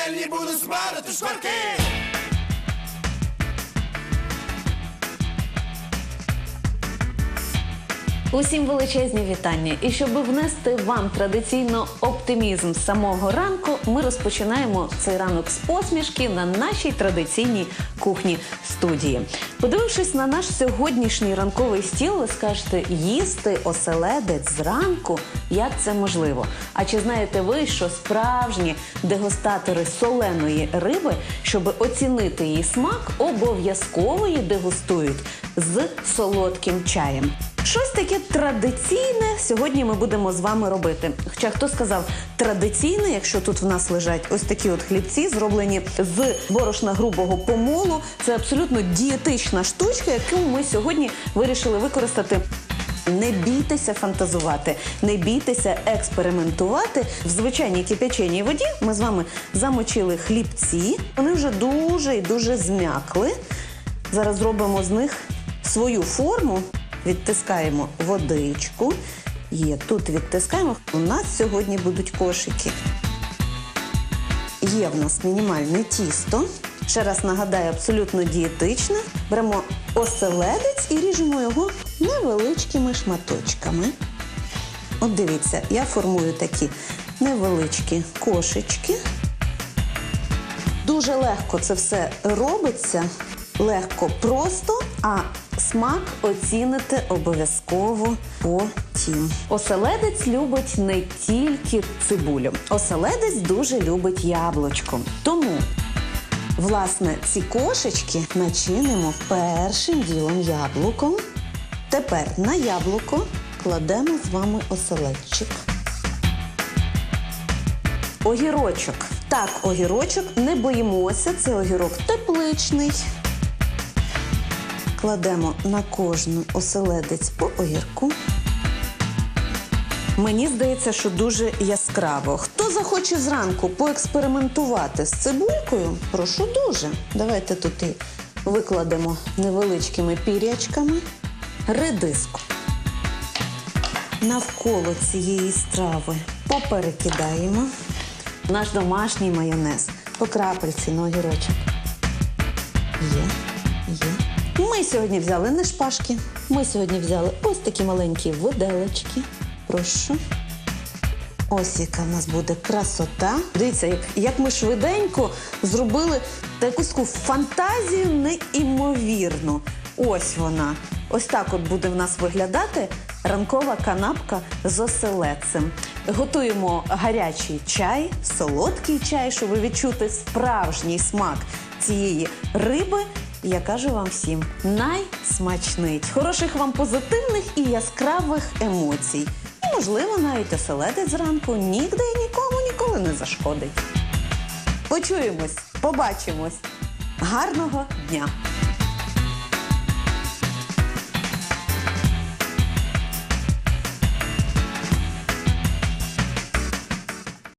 пательні буду смарити шкварки. Усім величезні вітання. І щоб внести вам традиційно оптимізм з самого ранку, ми розпочинаємо цей ранок з посмішки на нашій традиційній кухні студії. Подивившись на наш сьогоднішній ранковий стіл, ви скажете їсти оселедець зранку. Як це можливо? А чи знаєте ви, що справжні дегустатори соленої риби, щоб оцінити її смак, обов'язково її дегустують з солодким чаєм? Щось таке традиційне сьогодні ми будемо з вами робити. Хоча хто сказав традиційне, якщо тут в нас лежать ось такі от хлібці, зроблені з борошна грубого помолу, це абсолютно дієтична штучка, яку ми сьогодні вирішили використати. Не бійтеся фантазувати, не бійтеся експериментувати. В звичайній кипяченій воді ми з вами замочили хлібці. Вони вже дуже і дуже зм'якли. Зараз зробимо з них свою форму, відтискаємо водичку. Є, тут відтискаємо. У нас сьогодні будуть кошики. Є в нас мінімальне тісто. Ще раз нагадаю, абсолютно дієтичне. Беремо оселедець і ріжемо його невеличкими шматочками. От дивіться, я формую такі невеличкі кошечки. Дуже легко це все робиться, легко просто, а смак оціните обов'язково потім. Оселедець любить не тільки цибулю. Оселедець дуже любить яблучко. Тому, власне, ці кошечки начинимо першим ділом яблуком. Тепер на яблуко кладемо з вами оселедчик. Огірочок. Так, огірочок, не боїмося, це огірок тепличний. Кладемо на кожну оселедець по огірку. Мені здається, що дуже яскраво. Хто захоче зранку поекспериментувати з цибулькою, прошу дуже. Давайте тут і викладемо невеличкими пірячками редиску. Навколо цієї страви поперекидаємо наш домашній майонез по крапельці на огірочок. Є, є. Ми сьогодні взяли не шпажки. Ми сьогодні взяли ось такі маленькі виделочки. Прошу. Ось яка в нас буде красота. Дивіться, як, як ми швиденько зробили таку таку фантазію неймовірну. Ось вона. Ось так от буде в нас виглядати ранкова канапка з оселедцем. Готуємо гарячий чай, солодкий чай, щоб відчути справжній смак цієї риби. Я кажу вам всім найсмачниць, Хороших вам позитивних і яскравих емоцій. І, можливо, навіть оселедець зранку нігде і нікому ніколи не зашкодить. Почуємось, побачимось. Гарного дня!